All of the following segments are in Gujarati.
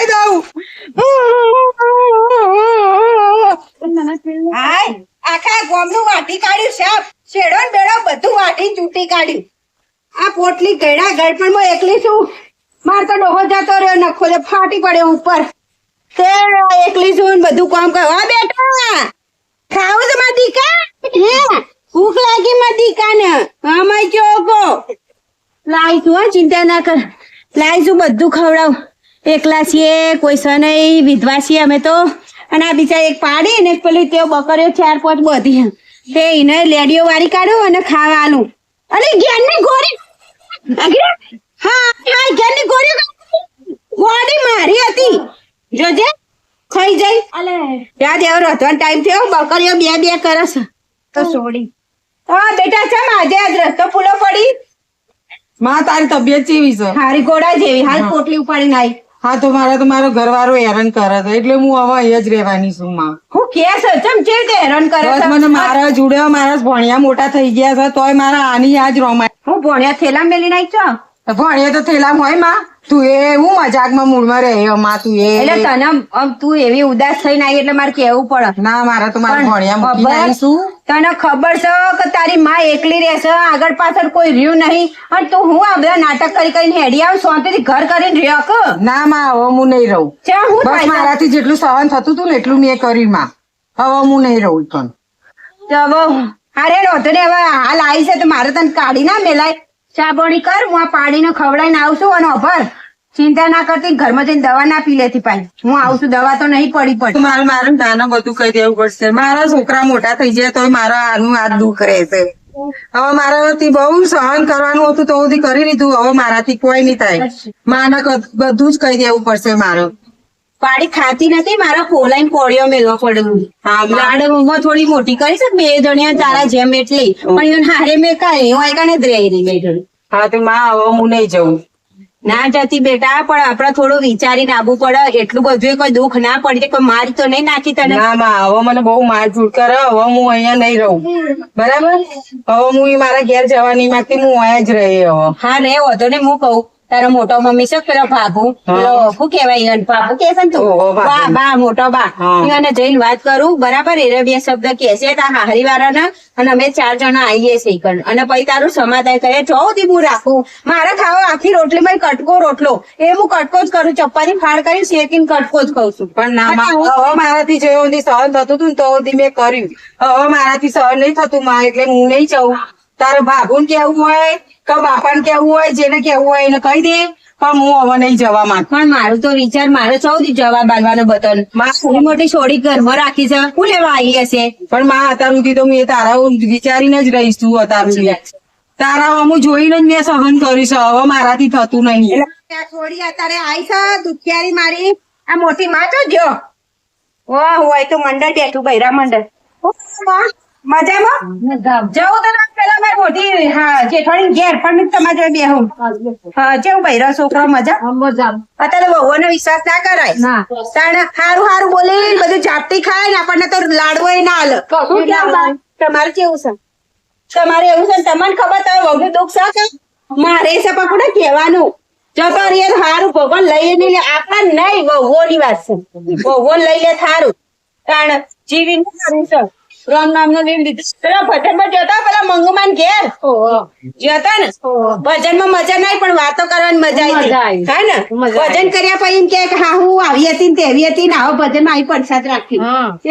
ખાઈ દઉં હાય, આખા ગોમનું વાટી કાઢ્યું સાપ શેડો ને બેડો બધું વાટી ચૂંટી કાઢ્યું. આ પોટલી ગયડા ગળપણમાં એકલી છું. માર તો ડોહો જતો રહ્યો, નખો જે ફાટી પડ્યો ઉપર. તે એકલી છું ને બધું કામ કરો. હા, બેટા. ખાવું છે મારી દીકા? હે, ભૂખ લાગી મારી દીકાને. આમાં ચોકો. લાઈ છું ચિંતા ના કર. લાવીશું બધું ખવડાવ. એકલા છીએ કોઈ છે વિધવા છીએ અમે તો. અને આ બીજા એક પાડી ને પેલી તે બકરીઓ ચાર પાંચ બધી. તે એને લેડીઓ વાળી કાઢો અને ખાવા આલું. અને ઘેરની ગોરી? હા હા ઘેરની ગોરી ગોડી મારી હતી. જોજે ખાઈ જઈ. ત્યાં દેવ રતવાનો ટાઈમ થયો બકરીઓ બે બે કરસ તો છોડી હા બેટા ચમ આજે આજ રસ્તો ફૂલો પડી? માં તારી તબિયત ચીવી છે? હારી ઘોડા જેવી હાલ પોટલી ઉપાડી આવી હા તો મારા તો મારો ઘરવાળો હેરાન કરે છે. એટલે હું હવે અહીંયા જ રહેવાની છું માં. હું કે છે. ચમ જે રીતે હેરાન કરે છે? મને મારા જોડે મારા ભણ્યા મોટા થઈ ગયા છે તોય મારા આની આજ રોમાય હું ભણ્યા થેલા મેલી નાખ છો ભણિયા તો થેલા હોયમાં. તું એ હું મજાકમાં મૂળમાં રહે માં તું એટલે તને આમ તું એવી ઉદાસ થઈને આવી એટલે મારે કેવું પડે? ના મારા તો મારા ભણ્યા મૂકી ખબર- તને ખબર છે કે તારી માં એકલી રહેશે આગળ પાછળ કોઈ રહ્યું નહીં? અને તું હું આ બધા નાટક કરી કરીને હેડી આવ શાંતિથી ઘર કરીને રહ્યો કે ના માં હવે હું નહીં રહું. બસ મારાથી જેટલું સહન થતું હતું ને એટલું મેં કર્યું માં. હવે હું નહીં રહું પણ. હવે અરે રોતો ને હવે હાલ આવી છે તો મારે તને કાઢી ના મેલાય. ચા કર હું આ પાણીનો ખવડાવીને આવશું અને અભર. ચિંતા ના કરતી ઘરમાં જઈને દવા ના પી લેતી પાછી. હું આવું છું દવા તો નહીં પડી પડે મારે મારે નાના બધું કહી દેવું પડશે. મારા છોકરા મોટા થઈ જાય તો મારા આનું આ દુઃખ રહેશે. હવે મારાથી બહુ સહન કરવાનું હતું તો કરી લીધું. હવે મારાથી કોઈ નહીં થાય. માના બધું જ કહી દેવું પડશે મારે. પાડી ખાતી નથી મારા ખોલાઈને કોળીઓ મેળવા પડ્યું હા, માં. થોડી મોટી કરી છે બે જણિયા તારા જેમ એટલી. પણ એને હારે મેં કાંઈ હું આઈ કાને જ રહી બે જણી. હા તો માં હવે હું નહીં જઉં. ના જતી બેટા પણ આપડે થોડું વિચારીને આવવું પડે એટલું બધું કોઈ દુઃખ ના પડે કોઈ માર તો નહીં નાખી તને. ના માં હવે મને બહુ માર મારઝૂડ કરે હવે હું અહીંયા નહીં રહું. બરાબર? હવે હું મારા ઘેર જવાની માંથી હું અહીંયા જ રહી હવે. હા રે વધો ને હું કહું. તારો મોટો મમ્મી છે પેલો બાબુ શું કેવાય બાબુ કે છે તું. બા બા મોટો બા. એને જઈને વાત કરું. બરાબર એ બે શબ્દ કે છે તા હારી વાળાના અને અમે ચાર જણા આવીએ છીએ અને પછી તારું સમાધાન કરે જો થી હું રાખું મારે ખાવા આખી રોટલી માં કટકો રોટલો. એ હું કટકો જ કરું ચપ્પાની ફાળ કરી શેકીને કટકો જ કઉ છું. પણ ના મારાથી જે સુધી સહન થતું હતું ને તો મેં કર્યું. હવે મારાથી સહન નહીં થતું માં એટલે હું નહીં જઉં. તારે ભાભુન કેવું હોય કે બાપાને કેવું હોય જેને કેવું હોય એને કહી દે. પણ હું હવે નહીં જવા માંગુ પણ મારું તો વિચાર મારે સૌથી જવાબ આલવાનો બતન મારી મોટી છોડી ઘરમાં રાખી છે. હું લેવા આવી હશે? પણ માં અતારું કીધું મેં તારા વિચારીને જ રહીશ તું અતારું તારા હું જોઈને જ મેં સહન કરીશ. હવે મારાથી થતું નહીં. છોડી અત્યારે આવી છે દુખિયારી મારી. આ મોટી માં તો જો. વાહ હોય તો મંડળ બેઠું બૈરા મંડળ. ઓ, મજામાં? જવું તો પેલા મારી મોટી હા જેઠાણી ઘેર પણ તમારે જોડે બેહું. હા જેવું બૈરા છોકરો મજા? અત્યારે વહુઓનો વિશ્વાસ ના કરાય. તાણે હારું હારું બોલી બધું જાપતી ખાય ને આપણને તો લાડવો ના હાલ. તમારે કેવું છે? તમારે એવું છે તમને ખબર તમે વહુનું દુઃખ છે મારે છે પકડે કહેવાનું? જતો રે હારું ભગવાન લઈ ને લે આપણા નહીં વહુઓની વાત છે. વહુઓ લઈ લે થારું કારણ જીવી સારું છે? રામ નામ નો લીમ લીધું. પેલા ભજનમાં જતા પેલા મંગુમાન ઘેર. જતા ને. ભજનમાં મજા નહીં પણ વાતો કરવાની મજા આવી હા ને? ભજન કર્યા પછી એમ કે હા હું આવી હતી ને તેવી હતી ને આવો ભજનમાં આવી પડસાદ રાખી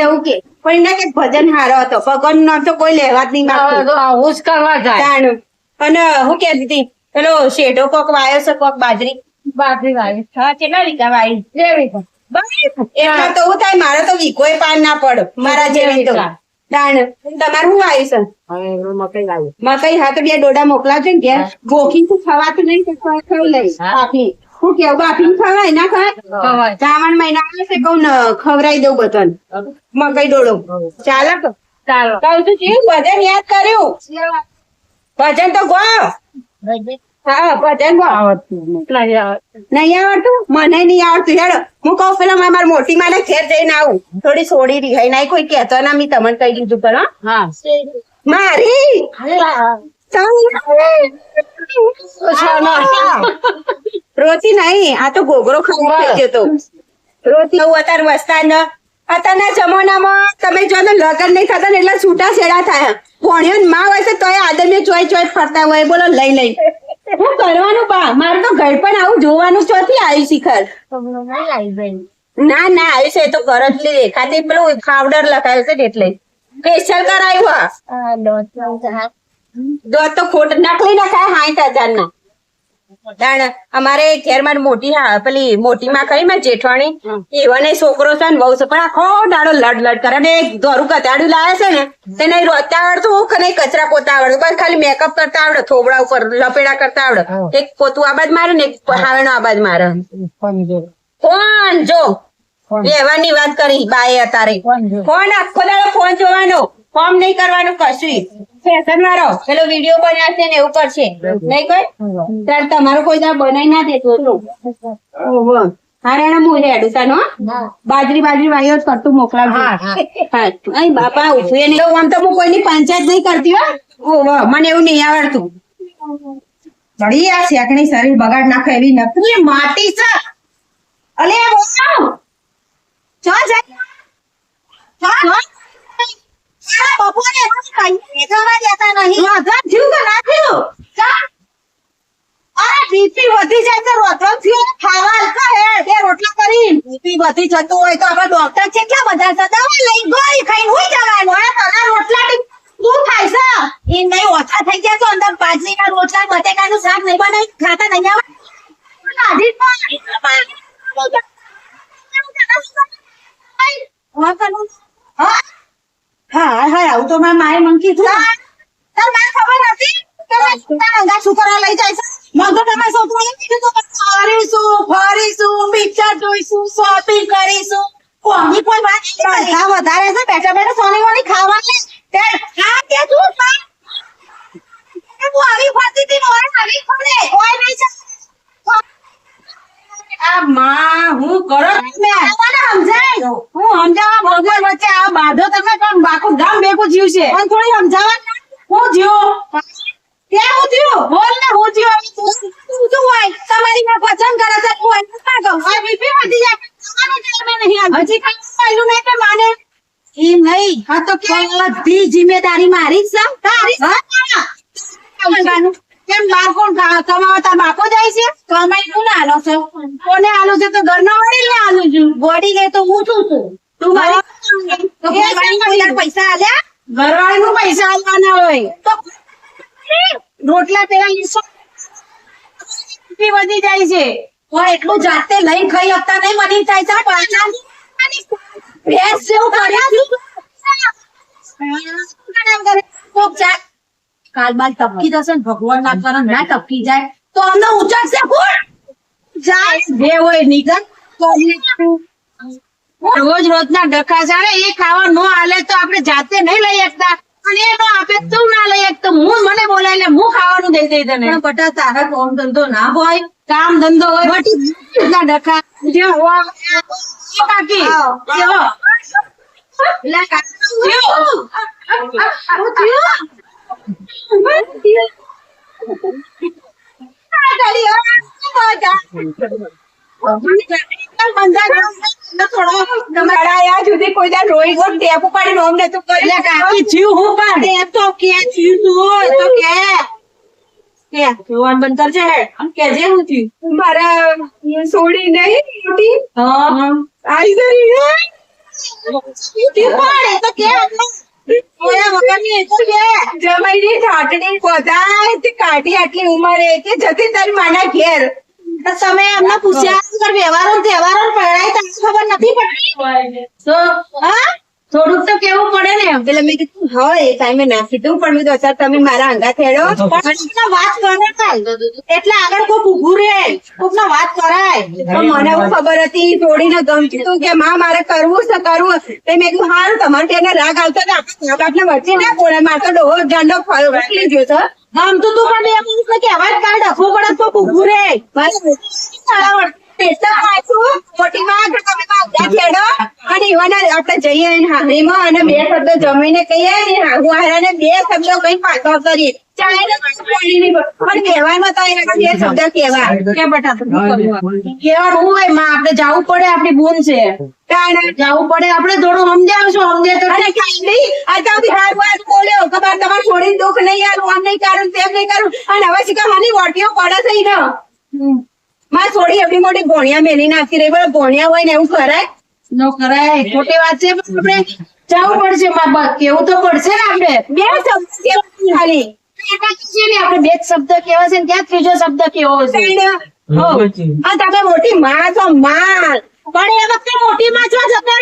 એવું કે. પણ એના કે ભજન હારો હતો. ભગવાનનું નામ તો કોઈ લેવા જ નહીં આવું જ કરવા જાય. અને હું કે હતી પેલો શેઢો કોક વાયો છે કોક બાજરી. બાજરી વાવી હા કેટલા વીઘા વાઈ? જેવી પણ. એટલા તો હું થાય મારે તો વીઘોય પાન ના પડે. મારા જેવી તો. વીઘા. તમારે શું આવ્યું છે હવે એનું મકઈ વાવી મકઈ હા તો બે ડોડા મોકલાવજો ને ઘેર. ગોખી તો ખવાતું નહીં તો ખવાય ખાઈ બાકી હું. કેવું બાફી ખવાય ના ખવાય. શ્રાવણ મહિના આવે છે ને ખવડાવી દઉં બધાને. મકાઈ ડોળો ચાલે. ચાલો. કઉ છું ભજન યાદ કર્યું? ભજન તો ગો. હા ભજન નહીં. આવડતું. મને નહીં આવડતું. હેડો હું કહું પેલા મારે મારી મોટી માને ઘેર જઈને આવું. થોડી સોડી રિહાઈ નાઈ કોઈ કહેતો ના મેં તમને કહી દીધું પણ હા. મારી? રોતી નહીં આ તો ગોગરો ખાવા થઈ ગયો તો રોટલી એવું અત્યારે વસતા ન. અત્યારના જમાનામાં તમે જો લગ્ન નહીં થતા ને એટલે છૂટા છેડા થાય. ભણ્યો ને માં હોય છે તોય આદમીઓ ચોઈ ચોઈ ફરતા હોય. બોલો લઈ લઈ. શું કરવાનું બા? મારે તો ઘર પણ આવું જોવાનું ચોથી આવ્યું શિખર. ના ના આવ્યું છે તો લીધે ખાલી પેલું પાવડર લખાયું છે એટલે. ફેશિયલ કરાયું હા દોત તો ખોટ નકલી નખાય સાઠ હજાર ના અમારે ઘેરમાં મોટી પેલી મોટી માં કરી માં જેઠવાણી એવાને છોકરો છે ને બહુ છે પણ આખો દાડો લડ લડ કરે. ને એક દોરું કતાડ્યું લાવે છે ને તેને રોતા આવડતું હું કને કચરા પોતા આવડતું બસ ખાલી મેકઅપ કરતા આવડે થોબડા ઉપર લપેડા કરતા આવડે. એક પોતું આબાદ મારે ને એક હાવેનો આબાદ મારે. કોણ જો. એવાની વાત કરી બાએ અત્યારે. કોણ ફોન આખો દાડો ફોન જોવાનો. ફોર્મ નહીં કરવાનું કશું ફેશન વાળો પેલો વીડિયો બનાવશે ને એવું કરશે. નહીં કોઈ? ત્યારે તમારું કોઈ દાડો બનાવી ના દેતો ઓહો. હારે એના મું હેડું તાનો બાજરી બાજરી વાયો જ કરતું મોકલાવજો. હા, હા. હા. અહીં બાપા ઉઠવે નહીં. આમ તો હું કોઈની પંચાયત નહીં કરતી હો. ઓહો મને એવું નહીં આવડતું. વળી આ શેકણી શરીર બગાડ નાખે એવી નકલી માટી છે. અલે બોલાવ ચો. બપોરે દેતા નહીં. રોધવા થયું કે ના થયું અરે બીપી વધી જાય તો રોધવા થયું. ખાવા કહે બે રોટલા કરી બીપી વધી જતું હોય તો આપણે ડોક્ટર કેટલા બધા છે દવા લઈ ગોળી ખાઈને હોઈ જવાનું. હે તને રોટલા થી શું એ નહીં ઓછા થઈ જાય તો અંદર બાજરીના રોટલા બટેકાનું શાક નહીં બનાવી ખાતા નહીં આવે. આધી પણ હા. હા હા આવું તો મારા માએ મને કીધું. તાર મને ખબર નથી કે તારા અંગા શું લઈ જાય છે. મને તો તમે છોકરો કીધું ફરીશું ફરીશું પિક્ચર જોઈશું શોપિંગ કરીશું. કોની કોઈ વાત બધા વધારે છે બેઠા બેઠા સોની વોની ખાવાની. તે હા તે તું હું આવી ફરતી હતી આવી ફરે. કોઈ નહીં છે. આ માં હું કરો? તમે સમજાય. હું સમજાવવા ભગવાન વચ્ચે આ બાધો તમે પણ બાકુ ગામ ભેગું જીવ છે. પણ થોડી સમજાવવા હું જીવ ત્યાં હું થયું? બોલ ને હું થયું? તું શું હોય? તમારી માં પસંદ કરે છે. હું એમ ના કહું. આ બીપી વધી જાય. તમારું ટાઈમે નહીં હજી કઈ નહીં કે માને. એ નહીં. હા તો કે બધી જિમ્મેદારી મારી જ છે. તારી. કેમ બાર કોણ કમાવા તાર બાપો જાય છે? કમાઈ કોને આલો છે? કોને આલો છે તો ઘરના વડીલ ને આલું છું. વડીલ એ તો હું છું છું તું મારી પૈસા આલ્યા ઘરવાળી નું પૈસા આલવાના હોય. તો રોટલા પેલા વધી જાય છે? પણ એટલું જાતે લઈ ખાઈ શકતા નહીં મની થાય. છે પાછા ભેંસ જેવું કર્યા કોક કાલ બાલ ટપકી જશે ને ભગવાન ના કરે ના ટપકી જાય તો અમને ઉચકશે કોણ જાય જે હોય નિગમ તો રોજ રોજ ના ડખા ચાલે એ ખાવા નો આલે તો આપણે જાતે નહીં લઈ શકતા. અને એ નો આપે તું ના લઈ શકતો. હું મને બોલાય એટલે હું ખાવાનું દઈ દઈ તને. બટા તારા કામ ધંધો ના હોય કામ ધંધો હોય બટી ના ડખા. જે હોય એ કાકી એવો લા કાકી થયું શું થયું મારા સોડી નહીં મોટી આવી ગઈ પડે તો કે ઓયા તો કે. જમાઈની કાઢી આટલી ઉંમરે કે જતી તારી માના ઘેર. તમે એમને પૂછ્યા વ્યવહારો તહેવારો પરણાય તમને ખબર નથી પડતી? તો હા? થોડુંક તો કેવું પડે ને? એટલે મેં કીધું હા એ ટાઈમે ના કીધું. પણ મેં અત્યારે તમે મારા અંગા થેડો વાત કરે એટલે આગળ કોક ઉભું રે કોક ને વાત કરાય. પણ મને એવું ખબર હતી થોડીને ગમતું તું કે માં મારે કરવું છે કરવું તે મેં કીધું હારું તમારે તેને રાગ આવતો ને આપણા બાપ ને વચ્ચે ના બોલે મારે તો ડોહો ઝંડો ફરી ગયો છે. ગમતું તું પણ બે કે કહેવાય જ કાઢ ડખો પડે તો ઉભું રે બસ પેટલા પાછું મોટી માં તમે ખેડો. અને ઈવાના આપણે જઈએ ને હારીમાં અને બે શબ્દો જમીને કહીએ ને હારાને બે શબ્દો કઈ પાછો કરીએ ચાહે ને પાણીની બ- પણ કહેવામાં તો એને બે શબ્દ કહેવાય કે બેટા તું શું કરવાનું? કેવાનું હોયમાં આપણે જવું પડે આપણી ભૂલ છે. જવું પડે? આપણે થોડું સમજાવશું સમજે તો કાંઈ નહીં. અત્યારથી હાર વાત બોલ્યો. કે બાર તમારે છોડીને દુઃખ નહીં યાર આમ નહીં કરું તેમ નહીં કરું. અને હવે શીખા હાની વોટીઓ પડે થઈ ને મારે થોડી એવડી મોટી ભોણિયા મેલી નાખી રહી બોલે ભોણિયા હોય ને એવું કરાય. નો કરાય. ખોટી વાત છે પણ આપણે જવું પડશે માં બા કેવું તો પડશે ને આપણે. બે શબ્દ કેવા ખાલી. આપણે બે શબ્દ કેવા છે ને ત્યાં ત્રીજો શબ્દ કેવો છે મોટી માં તો માં પણ એ વખતે મોટી માં જતા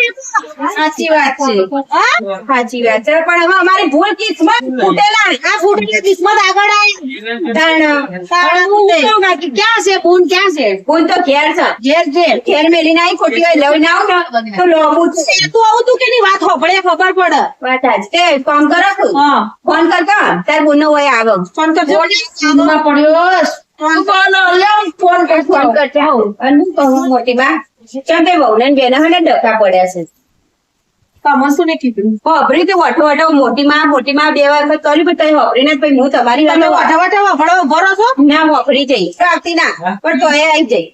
સાચી વાત છે. સાચી વાત છે. પણ હવે અમારી ભૂલ કિસ્મત ફૂટેલા આ ફૂટેલી કિસ્મત આગળ આવી તાણ. તાણ હું કહું કાકી, ક્યાં છે? બૂન ક્યાં છે? ભૂલ તો ઘેર છે. ઘેર છે. ઘેર મેલી ના ખોટી હોય આવ ને તો લોબુ છે. તું આવું તું કેની વાત? હોભળે ખબર પડે. વાત આજ તે ફોન કરો તું. ફોન કરતો તાર બોનો હોય આવો. ફોન કરજો. પડ્યો. ફોન કોનો લે ફોન કરતા હું મોટી બા કેમ કે ને બેને હને ડખા પડ્યા છે. તમે કીધું? હોભરી તો વઠો વઠો મોટી માં મોટી માં બે વાર કર્યું પણ તઈ હોભરીને જ પછી હું તમારી તમે વાતો વાટા વાટા વફળો ભરો છો? ના હોભરી જઈ. રાખતી ના પણ તો આવી જઈ.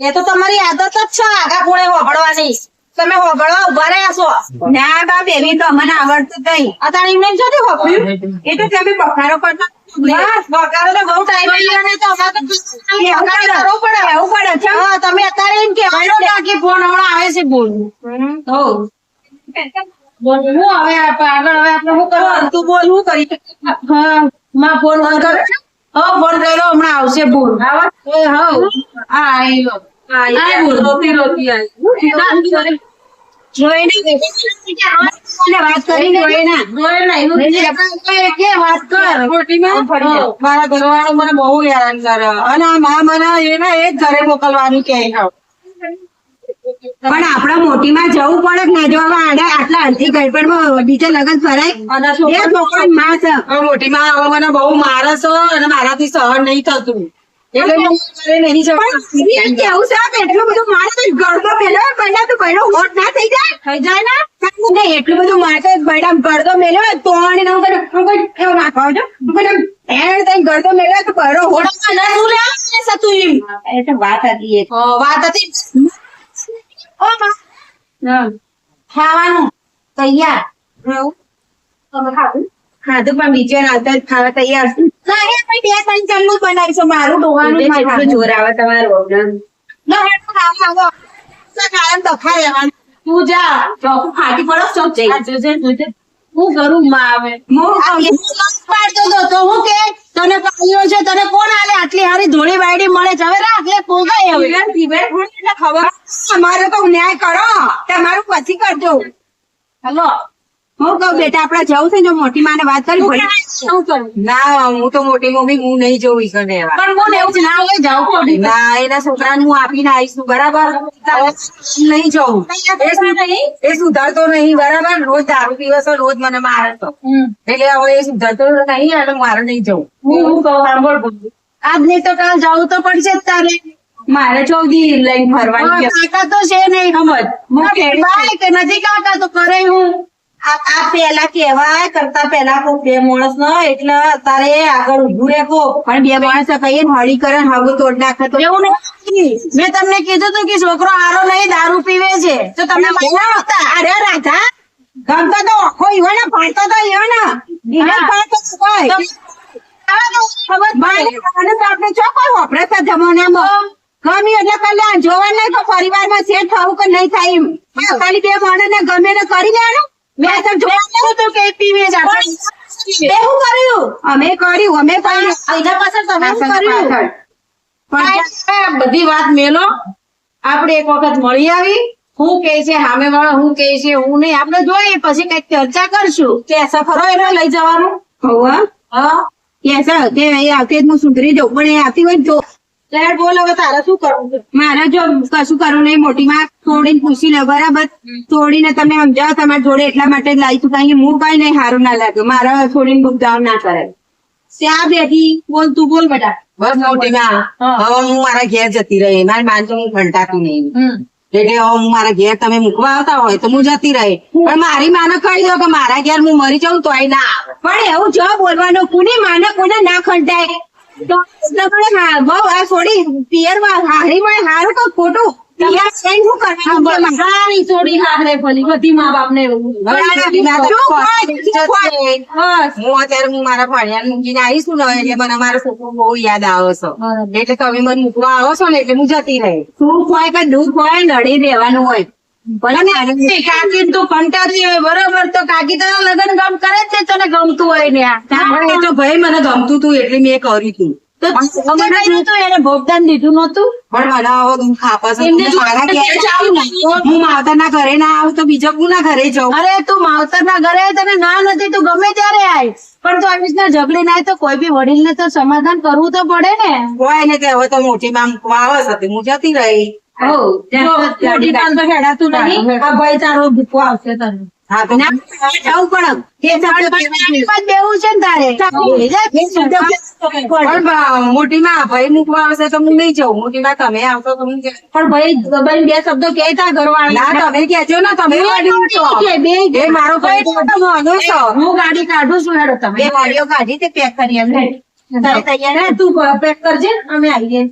એ તો તમારી આદત જ છે આગા પૂળે હોભળવાની. તમે હોભળવા ઊભા રહ્યા છો. ના બા બેબી તો મને આવડતું નહીં અતાણી એમને જોતી હોભળ્યું એ તો તમે બખારો કરતા હા તમે અત્યારે એમ કે ફોન હમણાં આવે છે બોલવું બોલવું હવે આગળ હવે આપણે શું કરવાનું? તું બોલ શું કરી હા માં ફોન ફોન હા ફોન કર્યો હમણાં આવશે બોલ. એ હા આવી રોતી રોતી આવી. મારા ઘરવાળો મને બહુ હેરાન કરે અને આ મા મને એને એ જ ઘરે મોકલવાનું કે પણ આપડા મોટી માં જવું પડે ને. જો આડે આટલા અડધી ગડબડમાં બીજે લગન ફરાય. મોટી માં હવે મને બહુ મારસ અને મારાથી સહન નહીં થતું. એટલે સાહેબ એટલું બધું મારે તો ગળદો મેલ્યો પહેલા તો પહેલો હોટ ના થઈ જાય. થઈ જાય ને? નહીં એટલું બધું મારે બૈડા ગળદો મેલ્યો તો અને હું કરું? હું એવું તઈ ગળદો મેલ્યો તો પહેલો હોટ. અને તું લે સતું એમ. એ વાત હતી હા, વાત હતી. ઓ માં. ખાવાનું? તૈયાર? તમે ખાધું? ખાધું પણ બીજો રાતે ખાવા તૈયાર છું. ના એ ભાઈ બે ત્રણ ચમનું બનાવીશું મારું ડોવાનું કેટલું જોર આવે તમારું ના એ તો ખાવા આવો કાયમ તો ખાઈ તું જા ચોખ્ખું ફાટી પડો ચોક જઈ. જોજે જોજે. હું કરું માં આવે. પાડતો તો કે તને પાડ્યો છે તને કોણ આલે? આટલી હારી ધોળી બાયડી મળે છે. હવે રાખ લે પોગાય હવે. ખબર. અમારે તો ન્યાય કરો. તમારું પછી કરજો. હલો. હું કહું બેટા આપડે જવું છે જો મોટી માને વાત કરી ના હું તો મોટી મમ્મી હું નહીં જવું ઈ કને ના એના છોકરાને હું આપીને આવીશું બરાબર? નહીં જવું એ સુધારતો નહીં બરાબર? રોજ દારૂ પીવે છે રોજ મને મારે તો. એટલે હવે એ સુધારતો નહીં અને મારે નહીં જવું હું કહું? તો કાલ જવું તો પડશે જ તારે. મારે ચોગી લઈને ફરવાની છે. કાકા તો છે નહીં. સમજ. કે નથી કાકા તો કરે હું. આ પેલા કેવાય કરતા પેલા કોક બે માણસ નો એટલે તારે આગળ ઉભું રે પણ બે માણસ કહીએ ને હળી કરે હગું તોડ નાખે તો એવું મેં તમને કીધું તું કે છોકરો હારો નહીં દારૂ પીવે છે. તો તમને અરે રાધા ગમતો તો આખો ઈવો ને ભણતો તો ઈવો ને એને ભણતો આપણે ચો કોઈ છે જમાનામાં. ગમી એટલે કલ્યાણ જોવા નહીં તો પરિવારમાં સેટ થવું કે નહીં થાય એમ. ખાલી બે માણસ ને ગમે ને કરી લેવાનું. મેં તો જોવા નહીં. કે પીવે છે આપણે. કર્યું? અમે કર્યું અમે કર્યું પાછળ તમે કર્યું? પણ બધી વાત મેલો. આપણે એક વખત મળી આવી. હું કે છે સામે વાળા હું કે છે હું નહીં. આપણે જોઈએ પછી કંઈક ચર્ચા કરશું. કે સફરો એને લઈ જવાનું? હવે. હા. એ આવતી જ હું સુધરી જાઉં. પણ એ આવતી હોય ને તો ત્યારે બોલ હવે તારે શું કરવું મારે જો કશું કરવું નહીં મોટી માં થોડીને પૂછી લો બરાબર? થોડીને તમે સમજાવો તમારી જોડે એટલા માટે જ લાવી છું કારણ કે હું કઈ નહીં સારું ના લાગ્યું. મારા થોડીને બુક ડાઉન ના કરે. ત્યાં બેઠી બોલ તું બોલ બેટા. બસ મોટી માં હવે હું મારા ઘેર જતી રહી. મારી માનજો હું ઘંટાતું નહીં. એટલે હવે હું મારા ઘેર તમે મૂકવા આવતા હોય તો હું જતી રહી. પણ મારી માને કહી દો કે મારા ઘેર હું મરી જાઉં તોય ના આવે. પણ એવું જો બોલવાનું કોની માને કોને ના તો પણ હા બહુ આ થોડી પિયર હારી માં હારું કે ખોટું પિયર જઈને શું કરવાનું કે સારી છોડી હારે ભલી બધી મા બાપ ને હવે મારી ભણિયાને મૂકીને આવીશું ને એટલે મને મારો છોકરો બહુ યાદ આવે છે એટલે તમે મને મૂકવા આવો છો ને એટલે હું જતી રહી. સુખ હોય કે દુઃખ હોય લડી રહેવાનું હોય. કાકી તું કંટાળી હોય બરોબર? તો કાકી તારા લગ્ન ગમ કરે જ તને ગમતું હોય ને આ. પણ એ તો ભાઈ મને ગમતું હતું એટલે મેં કર્યું હતું તો ભોગદાન દીધું નતું પણ મને હું જાઉં ને, ઘરે ના આવું તો બીજા ના ઘરે જાઉં? અરે તું માવતર ના ઘરે તને ના નથી તું ગમે ત્યારે આય. પણ તું આવી રીતના ઝઘડી ના તો કોઈ બી વડીલ ને તો સમાધાન કરવું તો પડે ને. હોય ને તે હવે તો મોટી માં મૂકવા આવે હું જતી રહી. મોટી જવું માં ભાઈ મૂકવા આવશે તો હું નહીં જાઉં મોટી માં તમે આવશો તો હું પણ ભાઈ ભાઈ બે શબ્દો કેતા ઘરવાળા તમે કેજો ને તમે. બે મારો ભાઈ હું ગાડી કાઢું છું હેડો તમે ગાડીઓ વાડીઓ કાઢી તે પેક કરી અમે તૈયાર તું પેક કરજે અમે આવીએ